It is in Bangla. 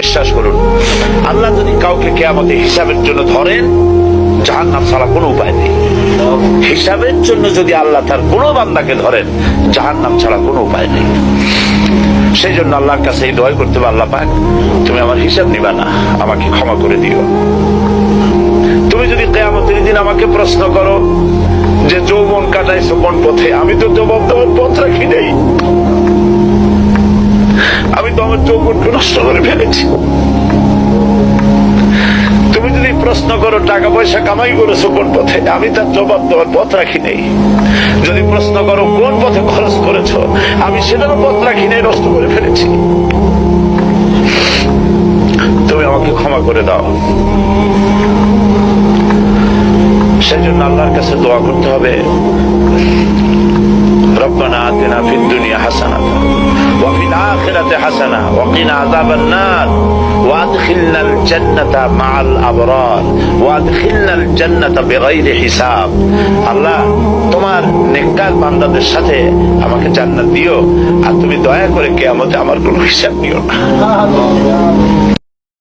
বিশ্বাস করুন। আল্লাহ যদি কাউকে কেয়ামতে হিসাবের জন্য ধরেন জাহান নাম ছাড়া কোনো উপায় নেই। হিসাবের জন্য যদি আল্লাহ তার বান্দাকে ধরেন জাহান নাম ছাড়া কোনো উপায় নেই। সেই জন্য আল্লাহর কাছে এই দয় করতে আল্লাহ পাক, তুমি আমার হিসাব নিবা না, আমাকে ক্ষমা করে দিও। তুমি যদি কেয়ামতের দিন আমাকে প্রশ্ন করো যে যৌবন কাটাইছো কোন পথে, আমি তো জবাব দেওয়ার পথ রাখি নেই। আমার যৌবনকে নষ্ট করে ফেলেছি। তুমি যদি প্রশ্ন করো টাকা পয়সা কামাই করেছ কোন পথে? আমি তার জবাব দেওয়ার পথ রাখি নেই। যদি প্রশ্ন করো, কোন পথে খরচ করেছ? আমি সেটারও পথ রাখি নেই, নষ্ট করে ফেলেছি। তুমি আমাকে ক্ষমা করে দাও। সেই জন্য আল্লাহর কাছে দোয়া করতে হবে। রব্বানা দিনা ফিদ হাসানা وفي الآخرة حسنة وقنا عذاب النار وادخلنا الجنة مع الأبرار وادخلنا الجنة بغير حساب আল্লাহ তোমার নেককার বান্দাদের সাথে আমাকে জান্নাত দিও আর তুমি দয়া করে কে আমাদের আমার কোনো হিসাব নিও না